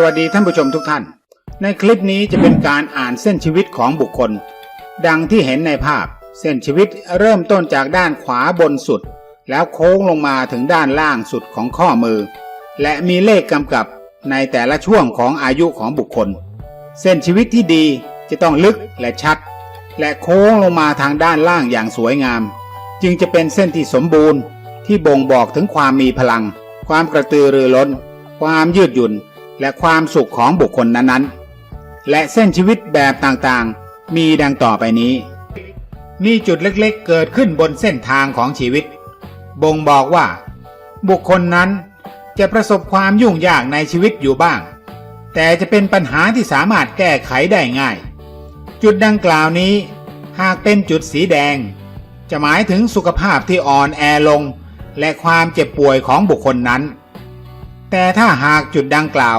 สวัสดีท่านผู้ชมทุกท่าน ในคลิปนี้จะเป็นการอ่านเส้นชีวิตของบุคคล ดังที่เห็นในภาพ เส้นชีวิตเริ่มต้นจากด้านขวาบนสุด แล้วโค้งลงมาถึงด้านล่างสุดของข้อมือ และมีเลขกำกับในแต่ละช่วงของอายุของบุคคล เส้นชีวิตที่ดีจะต้องลึกและชัด และโค้งลงมาทางด้านล่างอย่างสวยงาม จึงจะเป็นเส้นที่สมบูรณ์ ที่บ่งบอกถึงความมีพลัง ความกระตือรือร้น ความยืดหยุ่น และความสุขของบุคคลนั้นๆ และเส้นชีวิตแบบต่างๆ มีดังต่อไปนี้ มีจุดเล็กๆ เกิดขึ้นบนเส้นทางของชีวิต บ่งบอกว่า บุคคลนั้นจะประสบความยุ่งยากในชีวิตอยู่บ้าง แต่จะเป็นปัญหาที่สามารถแก้ไขได้ง่าย จุดดังกล่าวนี้ หากเป็นจุดสีแดง จะหมายถึงสุขภาพที่อ่อนแอลง และความเจ็บป่วยของบุคคลนั้น แต่ถ้าหากจุดดังกล่าว